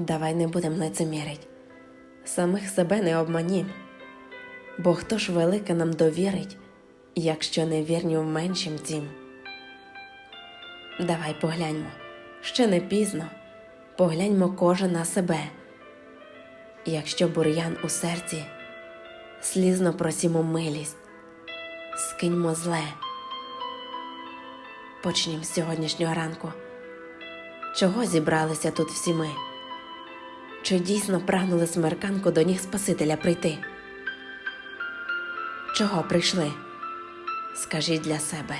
Давай не будем лицемірить, самих себе не обманім, бо хто ж велике нам довірить, якщо не вірні в меншім тім. Давай погляньмо, ще не пізно, погляньмо кожен на себе. Якщо бур'ян у серці, слізно просімо милість, скиньмо зле. Почнім з сьогоднішнього ранку. Чого зібралися тут всі ми? Чи дійсно прагнули смерканку до ніг Спасителя прийти? Чого прийшли? Скажіть для себе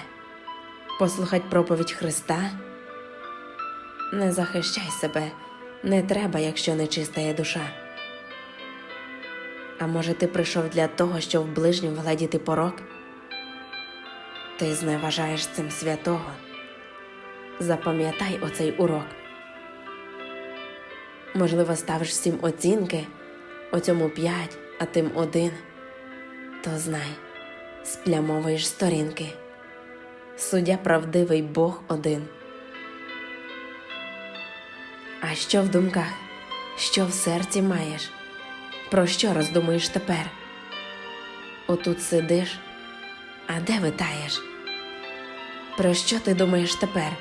послухать проповідь Христа? Не захищай себе, не треба, якщо не чиста є душа. А може, ти прийшов для того, щоб в ближнім вгледіти порок? Ти зневажаєш цим святого. Запам'ятай оцей урок. Можливо, ставиш всім оцінки, оцьому п'ять, а тим один. То знай, сплямовуєш сторінки. Суддя правдивий Бог один. А що в думках, що в серці маєш? Про що роздумуєш тепер? Отут сидиш, а де витаєш? Про що ти думаєш тепер?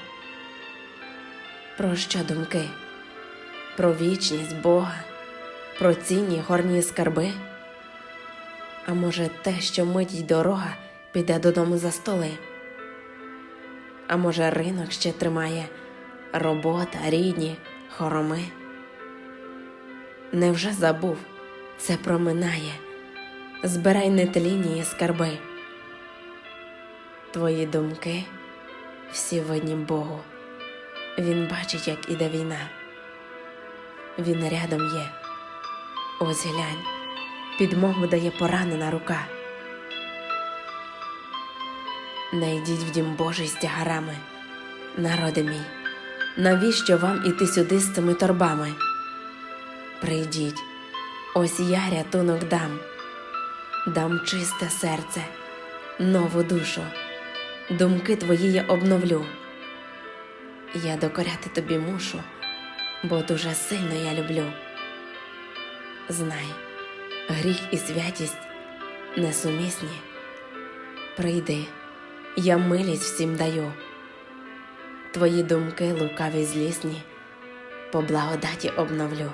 Про що думки? Про вічність Бога, про цінні горні скарби? А може, те, що мить й дорога піде додому за столи? А може, ринок ще тримає робота, рідні, хороми? Невже забув, це проминає, збирай нетлінні скарби. Твої думки всі видні Богу. Він бачить, як іде війна. Він рядом є. Ось глянь, підмогу дає поранена рука. Не йдіть в дім Божий з тягарами, народи мій, навіщо вам іти сюди з цими торбами? Прийдіть, ось я рятунок дам, дам чисте серце, нову душу, думки твої я обновлю. Я докоряти тобі мушу, бо дуже сильно я люблю. Знай, гріх і святість несумісні. Прийди, я милість всім даю. Твої думки лукаві злісні, по благодаті обновлю.